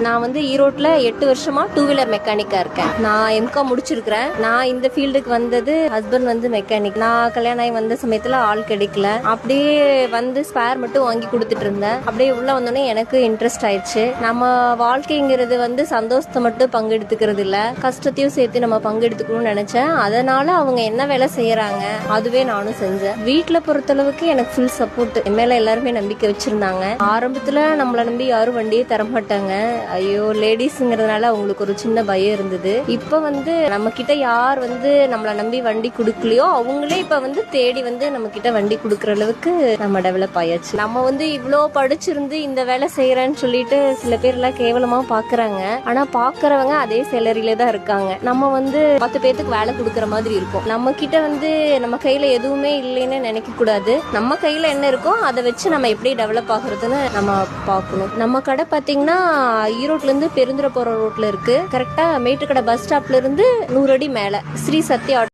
நான் வந்து ஈரோட்ல எட்டு வருஷமா டூ வீலர் மெக்கானிக்கா இருக்கேன். நான் எம்காம் முடிச்சிருக்கிறேன். நான் இந்த ஃபீல்டுக்கு வந்தது ஹஸ்பண்ட் வந்து மெக்கானிக் நான் கல்யாணம் ஆகி வந்த சமயத்துல ஆள் கிடைக்கல. அப்படியே வந்து ஸ்பேர் மட்டும் வாங்கி கொடுத்துட்டு இருந்தேன். அப்படியே உள்ள வந்தோடனே எனக்கு இன்ட்ரெஸ்ட் ஆயிடுச்சு. நம்ம வாழ்க்கைங்கிறது வந்து சந்தோஷத்தை மட்டும் பங்கெடுத்துக்கிறது இல்ல. கஷ்டத்தையும் சேர்த்து நம்ம பங்கெடுத்துக்கணும்னு நினைச்சேன். அதனால அவங்க என்ன வேலை செய்யறாங்க அதுவே நானும் செஞ்சேன். வீட்டுல பொறுத்தளவுக்கு எனக்கு ஃபுல் சப்போர்ட் என் மேல எல்லாருமே நம்பிக்கை வச்சிருந்தாங்க. ஆரம்பத்துல நம்மள நம்பி யாரும் வண்டியே தரமாட்டாங்க. ஐயோ லேடிஸ்ங்கிறதுனால அவங்களுக்கு ஒரு சின்ன பயம் இருந்தது. இப்ப வந்து நம்ம கிட்ட யார் வந்து நம்மள நம்பி வண்டி கொடுக்கலையோ அவங்களே இப்ப வந்து தேடி வந்து நம்ம கிட்ட வண்டி கொடுக்குற அளவுக்கு நம்ம டெவலப் ஆயாச்சு. நம்ம வந்து இவ்ளோ படிச்சிருந்து இந்த வேலை செய்யறேன்னு சொல்லிட்டு சில பேர் எல்லாம் கேவலமா பாக்குறாங்க. ஆனா பாக்குறவங்க அதே சேலரியில தான் இருக்காங்க. நம்ம வந்து பத்து பேத்துக்கு வேலை கொடுக்குற மாதிரி இருக்கும். நம்ம கிட்ட வந்து நம்ம கையில எதுவுமே இல்லைன்னு நினைக்க கூடாது நம்ம கையில என்ன இருக்கோ அதை வச்சு நம்ம எப்படி டெவலப் ஆகுறதுன்னு நம்ம பார்க்கணும். நம்ம கடை பார்த்தீங்கன்னா ஈரோட்ல இருந்து பெருந்துறை போற ரோட்ல இருக்கு. கரெக்டா மேட்டுக்கடை பஸ் ஸ்டாப்ல இருந்து நூறு அடி மேல. ஸ்ரீ சத்யா